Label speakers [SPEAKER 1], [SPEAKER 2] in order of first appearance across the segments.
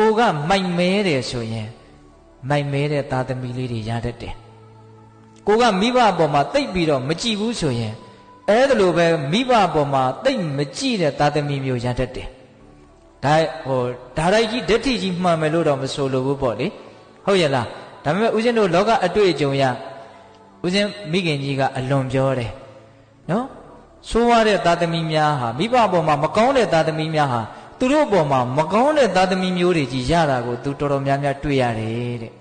[SPEAKER 1] ကိုကမိုက်မဲတယ်ဆိုရင်မိုက်မဲတဲ့သားသမီးလေးတွေရတတ်တယ်ကိုကမိဘအပေါ်မှာတိတ်ပြီးတော့မကြည့်ဘူးဆိုရင်အဲ့ဒါလိုပဲမိဘအပေါ်မှာတိတ်မကြည့်တဲ့သားသမီးမျိုးရတတ်တယ်ဒါဟိုဒါရိုက်ကြီးဓာတ်တိကြီးမှန်မယ်လို့တော့မဆိုလိုဘူးပေါ့လေဟုတ်ရဲ့လားဒါပေမဲ့ဦးဇင်းတို့လောကအတွေ့အကြုံရဦးဇင်းမိခင်ကြီးကအလွန်ပြောတယ်နော်ဆိုးရတဲ့သားသမီးများဟာမိဘအပေါ်မှာမကောင်းတဲ့သားသမီးများဟာ သူတို့အပေါ်မှာမကောင်းတဲ့သားသမီးမျိုးတွေကြီးရတာကိုသူတော်တော်များများတွေ့ရတယ်တဲ့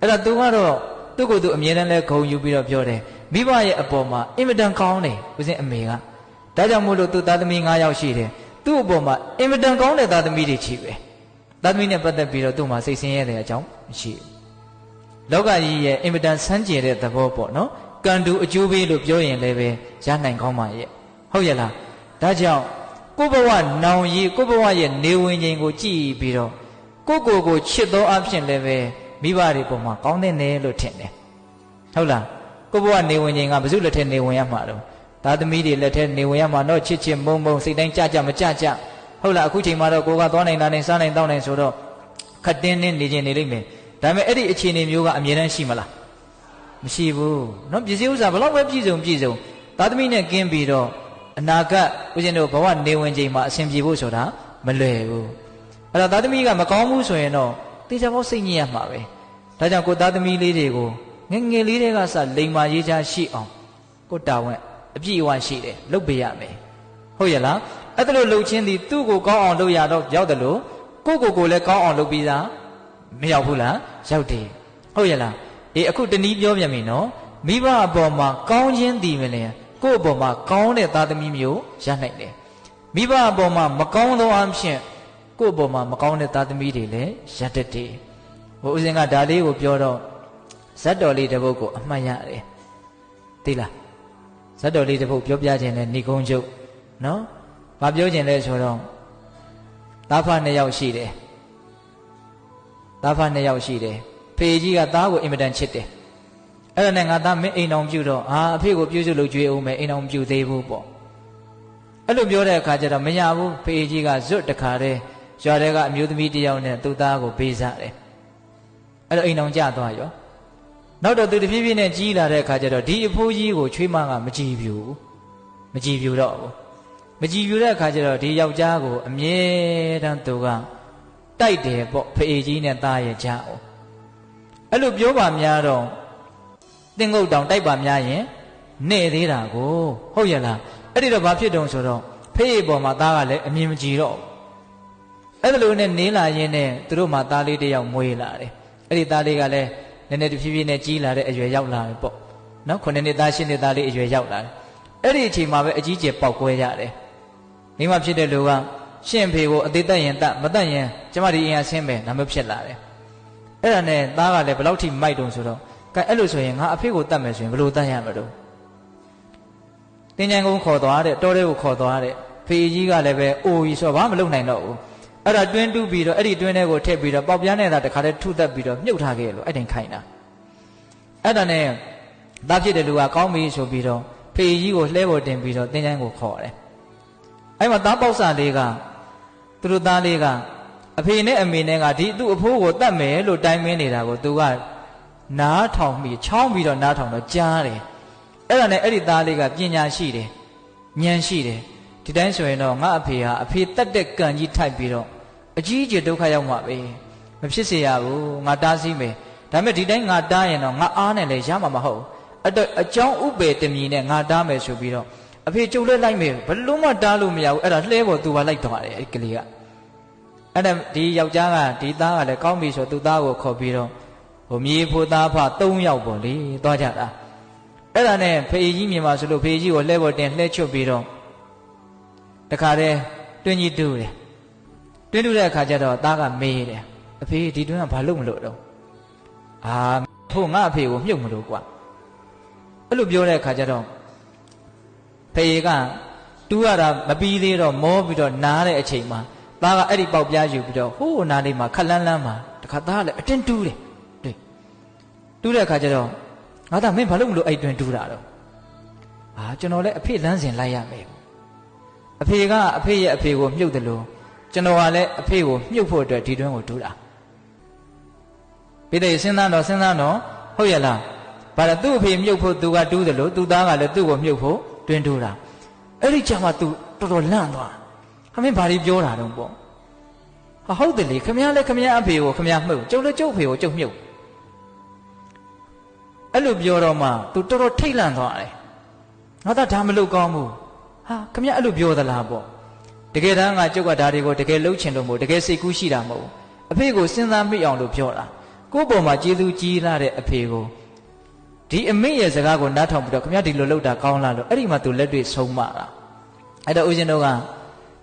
[SPEAKER 1] အဲ့ဒါသူကတော့သူ့ကိုယ်သူအမြဲတမ်းလဲဂုံယူပြီးတော့ပြောတယ်မိဘရဲ့အပေါ်မှာအင်မတန်ကောင်းတယ်ဦးဇင်းအမေကဒါကြောင့်မို့လို့သူသားသမီး9ယောက်ရှိတယ်သူ့အပေါ်မှာအင်မတန်ကောင်းတဲ့သားသမီးတွေချီပဲသားသမီးနဲ့ပတ်သက်ပြီးတော့သူ့မှာစိတ်ဆင်းရဲတဲ့အကြောင်းမရှိဘူးလောကကြီးရဲ့အင်မတန်ဆန်းကျင်တဲ့သဘောပေါ့နော်ကံတူအကျိုးပေးလို့ပြောရင်လည်းပဲရနိုင်ကောင်းပါရဲ့ဟုတ်ရဲ့လားဒါကြောင့် ကိုဘဝနောင်ရီကိုဘဝရဲ့နေဝင်ချိန်ကိုကြည့်ပြီးတော့ကိုကိုကိုချစ်သောအဖြစ်လည်းပဲမိဘတွေပုံမှာကောင်းတဲ့နယ်လို့ထင်တယ်ဟုတ်လားကိုဘဝနေဝင်ချိန်ကဘယ်သူလက်ထက်နေဝင်ရမှာတော့သားသမီးတွေလက်ထက်နေဝင်ရမှာတော့ချစ်ချစ်မုံမုံစိတ်တိုင်းကြကြမကြကြဟုတ်လားအခုချိန်မှာတော့ကိုကသွားနိုင်တာနိုင်စားနိုင်တောင်းနိုင်ဆိုတော့ခတ်တင်းတင်းနေခြင်းနေလိမ့်မယ်ဒါပေမဲ့အဲ့ဒီအခြေအနေမျိုးကအမြဲတမ်းရှိမလားမရှိဘူးเนาะပစ္စည်းဥစ္စာဘလောက်ပဲပြည့်စုံပြည့်စုံသားသမီးနဲ့ကင်းပြီးတော့ အနာဂတ်ဦးဇင်းတို့ဘဝနေဝင်ချိန်မှာအဆင်ပြေဖို့ဆိုတာမလွယ်ဘူးအဲ့တော့သားသမီးကမကောင်းဘူးဆိုရင်တော့တေချာဖို့စိတ်ညစ်ရမှာပဲဒါကြောင့်ကိုသားသမီးလေးတွေကိုငငယ်လေးတွေကစလိမ်မာရေးချရှိအောင်ကိုတာဝန်အပြည့်အဝရှိတယ်လုပ်ပေးရမယ်ဟုတ်ရဲ့လားအဲ့ဒါလို့လှုပ်ချင်းသည်သူ့ကိုကောင်းအောင်လုပ်ရတော့ရောက်တယ်လို့ကိုကိုကိုလည်းကောင်းအောင်လုပ်ပြီးသားမရောက်ဘူးလားရောက်တယ်ဟုတ်ရဲ့လားအေးအခုတနည်းပြောပြန်ပြီနော်မိဘအပေါ်မှာကောင်းခြင်းတည်မလဲ ကိုယ့်အပေါ်မှာကောင်းတဲ့သားသမီးမျိုးရနိုင်တယ်မိဘအပေါ်မှာမကောင်းသောအဖြစ်ကိုယ့်အပေါ်မှာမကောင်းတဲ့သားသမီးတွေလည်းရတတ်တယ်ဟိုဦးဇင်ကဒါလေးကိုပြောတော့ဇတ်တော်လေးတစ်ပုဒ်ကိုအမှတ်ရတယ်သိလားဇတ်တော်လေးတစ်ပုဒ်ပြောပြခြင်းနဲ့ဏိကုံးချုပ်နော်ဘာပြောခြင်းလဲဆိုတော့သားဖနှစ်ယောက်ရှိတယ်သားဖနှစ်ယောက်ရှိတယ်ဖေကြီးကသားကိုအင်မတန်ချစ်တယ် အဲ့ဒါနဲ့ငါသားမင်းအိမ်အောင်ပြုတော့ဟာအဖေကိုပြုစုလို့ကြွေးအောင်မယ်အိမ်အောင်ပြုသေးဘူးပေါ့အဲ့လိုပြောတဲ့အခါကျတော့မရဘူးဖေကြီးကဇွတ်တခါတည်းရွာထဲကအမျိုးသမီးတယောက်နဲ့သူ့သားကိုပေးစားတယ်အဲ့တော့အိမ်အောင်ကြသွားရောနောက်တော့သူတဖြည်းဖြည်းနဲ့ကြီးလာတဲ့အခါကျတော့ဒီအဖိုးကြီးကိုချွေးမကမကြည်ပြူမကြည်ပြူတော့ဘူးမကြည်ပြူတဲ့အခါကျတော့ဒီယောက်ျားကိုအမြဲတမ်းသူကတိုက်တယ်ပေါ့ဖေကြီးနဲ့သားရဲ့ကြားအောင်အဲ့လိုပြောပါများတော့ တင်းငုတ်တောင်တိုက်ပါများရင်နေသေးတာကိုဟုတ်ရဲ့လားအဲ့ဒီတော့ဘာဖြစ်တုံဆိုတော့ဖေးပေါ်မှာသားကလည်းအမြင်မကြည်တော့အဲ့ဒါလိုနဲ့နေလာရင်းနဲ့သူတို့မှသားလေးတယောက်မွေးလာတယ်အဲ့ဒီသားလေးကလည်းနည်းနည်းတဖြည်းဖြည်းနဲ့ကြီးလာတဲ့အရွယ်ရောက်လာတယ်ပေါ့နော်ခုနှစ်နှစ်သားရှစ်နှစ်သားလေးအရွယ်ရောက်လာတယ်အဲ့ဒီအချိန်မှာပဲအကြီးကျယ်ပေါက်ကွဲရတယ်မိမဖြစ်တဲ့လူကရှင့်ဖေကိုအသေးသက်ရင်တတ်မတတ်ရင်ကျမဒီအင်အားဆင်းမယ်ဒါမျိုးဖြစ်လာတယ်အဲ့ဒါနဲ့သားကလည်းဘယ်လောက်ထိမိုက်တုံဆိုတော့ ကဲအဲ့လိုဆိုရင်ငါအဖေကိုတတ်မယ်ဆိုရင်ဘယ်လိုတတ်ရမလို့တင်းကြံကုန်းခေါ်သွားတဲ့တောထဲကိုခေါ်သွားတဲ့ဖေကြီးကလည်းပဲအိုကြီးဆိုတော့ဘာမှမလုပ်နိုင်တော့ဘူးအဲ့ဒါတွင်းတူးပြီးတော့အဲ့ဒီတွင်းထဲကိုထည့်ပြီးတော့ပေါက်ပြားနဲ့သာတခါတည်းထုသက်ပြီးတော့မြုပ်ထားခဲ့လို့အဲ့တိုင်ခိုင်းတာအဲ့ဒါနဲ့သားဖြစ်တဲ့လူကကောင်းပြီဆိုပြီးတော့ဖေကြီးကိုလှဲပေါ်တင်ပြီးတော့တင်းကြံကိုခေါ်တယ်အဲ့မှာသားပေါက်စာလေးကသူတို့သားလေးကအဖေနဲ့အမေနဲ့ကဒီသူ့အဖိုးကိုတတ်မယ်လို့တိုင်မင်းနေတာကိုသူက နားထောင်ပြီးချောင်းပြီးတော့နားထောင်တော့ကြားတယ်အဲ့ဒါနဲ့အဲ့ဒီသားလေးကပညာရှိတယ်ဉာဏ်ရှိတယ်ဒီတိုင်းဆိုရင်တော့ငါအဖေဟာအဖေတတ်တဲ့ကံကြီးထိုက်ပြီးတော့အကြီးအကျယ်ဒုက္ခရောက်မှာပဲမဖြစ်စေရဘူးငါတားဆီးမယ်ဒါပေမဲ့ဒီတိုင်းငါတားရင်တော့ငါအားနဲ့လည်းရမှာမဟုတ်အဲ့တော့အကြောင်းဥပေတမီနဲ့ငါတားမယ်ဆိုပြီးတော့အဖေကြုံလဲလိုက်မယ်ဘလို့မှတားလို့မရဘူးအဲ့ဒါလှဲပေါ်သူပါလိုက်သွားတယ်အဲ့ကလေးကအဲ့ဒါဒီယောက်ျားကဒီသားကလည်းကောင်းပြီဆိုသူသားကိုခေါ်ပြီးတော့ ဟိုမြေဖို့သားဖ၃ယောက်ပေါ့လေသွားကြတာအဲ့ဒါနဲ့ဖေကြီးမြင်ပါဆိုလို့ဖေကြီးကိုလှဲပေါ်တင်လှဲချွတ်ပြီးတော့တခါတည်းတွင်းကြီးတူးတယ်တွင်းတူးတဲ့အခါကျတော့သားကမေးတယ်အဖေဒီတွင်းကဘာလို့မလို့တော့အာဖို့ငါအဖေကိုမြုပ်မလို့ကွာအဲ့လိုပြောတဲ့အခါကျတော့ဖေကတူးရတာမပြီးသေးတော့မောပြီးတော့နားတဲ့အချိန်မှာသားကအဲ့ဒီပေါက်ပြားယူပြီးတော့ဟိုးနားလေးမှာခက်လန်းလန်းမှာတခါသားကလည်းအတင်းတူးတယ်တွေ့ တူးတဲ့အခါကျတော့ငါသားမင်းဘာလို့မလို့အဲ့တွင်တူးတာတော့အာကျွန်တော်လည်းအဖေလန်းစင်လိုက်ရမယ်အဖေကအဖေရဲ့အဖေကိုမြုပ်တယ်လို့ကျွန်တော်ကလည်းအဖေကိုမြုပ်ဖို့အတွက်ဒီတွင်းကိုတူးတာပိဋကစဉ်းစားတော့စဉ်းစားတော့ဟုတ်ရဲ့လားဘာလဲသူ့အဖေမြုပ်ဖို့သူကတူးတယ်လို့သူ့သားကလည်းသူ့ကိုမြုပ်ဖို့တွင်းတူးတာအဲ့ဒီကြမှာ तू တော်တော်လန့်သွားခမင်းဘာတွေပြောတာတော့ပေါ့ဟာဟုတ်တယ်လေခမည်းလည်းခမည်းအဖေကိုခမည်းမှုတ်ကျုပ်လည်းကျုပ်ဖေကိုကျုပ်မြုပ် အဲ့လိုပြောတော့မှ तू တော်တော်ထိတ်လန့်သွားတယ်ငါသားဒါမလုပ်ကောင်းဘူးဟာခမည်းအဲ့လိုပြောသလားပေါ့တကယ်တမ်းကကျုပ်ကဒါတွေကိုတကယ်လှုပ်ချင်လို့မို့တကယ်စိတ်ကူးရှိတာမဟုတ်ဘူးအဖေကိုစဉ်းစားမိအောင်လို့ပြောတာကိုယ့်ပေါ်မှာကျေးဇူးကြီးလာတဲ့အဖေကိုဒီအမေရဲ့စကားကိုနားထောင်ပြီးတော့ခမည်းဒီလိုလုပ်တာကောင်းလားလို့အဲ့ဒီမှာ तू လက်တွေ့ဆုံးမတာအဲ့တော့ဦးဇင်းတို့က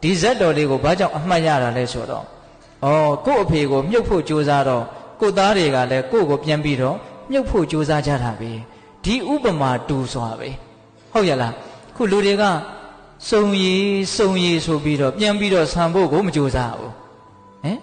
[SPEAKER 1] ဒီဇက်တော်လေးကိုဘာကြောင့်အမှတ်ရတာလဲဆိုတော့ဩကို့အဖေကိုမြုပ်ဖို့ကြိုးစားတော့ကို့သားတွေကလည်းကို့ကိုပြန်ပြီးတော့ မြုပ်ဖို့ကြိုးစားကြတာပဲဒီဥပမာတူစွာပဲဟုတ်ရလားခုလူတွေကစုံရည်စုံရည်ဆိုပြီးတော့ပြန်ပြီးတော့ဆံဖို့ကိုမကြိုးစားဘူးဟင်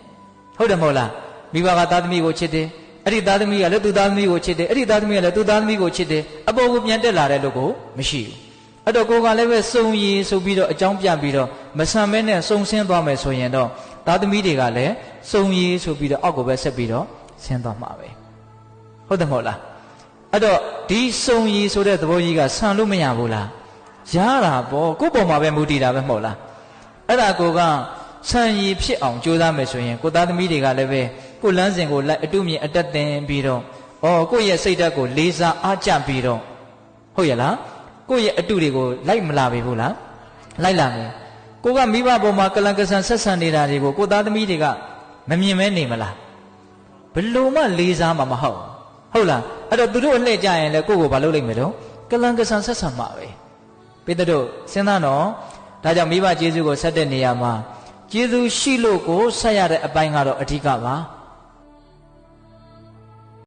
[SPEAKER 1] ဟုတ်တယ်မဟုတ်လားမိဘကသားသမီးကိုချစ်တယ်အဲ့ဒီသားသမီးကလည်းသူ့သားသမီးကိုချစ်တယ်အဲ့ဒီသားသမီးကလည်းသူ့သားသမီးကိုချစ်တယ်အပေါ်ကိုပြန်တက်လာတဲ့လူကိုမရှိဘူးအဲ့တော့ကိုကလည်းပဲစုံရည်ဆိုပြီးတော့အကြောင်းပြပြီးတော့မဆံမဲနဲ့စုံဆင်းသွားမယ်ဆိုရင်တော့သားသမီးတွေကလည်းစုံရည်ဆိုပြီးတော့အောက်ကိုပဲဆက်ပြီးတော့ဆင်းသွားမှာပဲ ဟုတ်တယ်မဟုတ်လားအဲ့တော့ဒီစုံရည်ဆိုတဲ့သဘောကြီးကဆံလို့မရဘူးလားရတာပေါ့ကိုယ့်ပေါ်မှာပဲမူတည်တာပဲမဟုတ်လားအဲ့ဒါကိုကဆံရည်ဖြစ်အောင်ကြိုးစားမယ်ဆိုရင်ကိုသားသမီးတွေကလည်းပဲကိုလန်းစဉ်ကိုလိုက်အတုမြင်အတက်တင်ပြီးတော့ဩကိုယ့်ရဲ့စိတ်ဓာတ်ကိုလေးစားအားကျပြီးတော့ဟုတ်ရလားကိုယ့်ရဲ့အတုတွေကိုလိုက်မလာပြီဘူးလားလိုက်လာမယ်ကိုကမိဘပေါ်မှာကလန်ကဆန်ဆက်ဆံနေတာတွေကိုကိုသားသမီးတွေကမမြင်မဲနေမလားဘလို့မှလေးစားမှာမဟုတ် ဟုတ်လားအဲ့တော့သူတို့အလှည့်ကြရင်လည်းကိုယ့်ကိုမလုပ်လိုက်မယ်တော့ကလန်ကဆန်ဆက်ဆံမှာပဲပိတတို့စဉ်းစားတော့ဒါကြောင့်မိဘကျေးဇူးကိုဆက်တဲ့နေရာမှာကျေးဇူးရှိလို့ကိုဆက်ရတဲ့အပိုင်းကတော့အဓိကပါ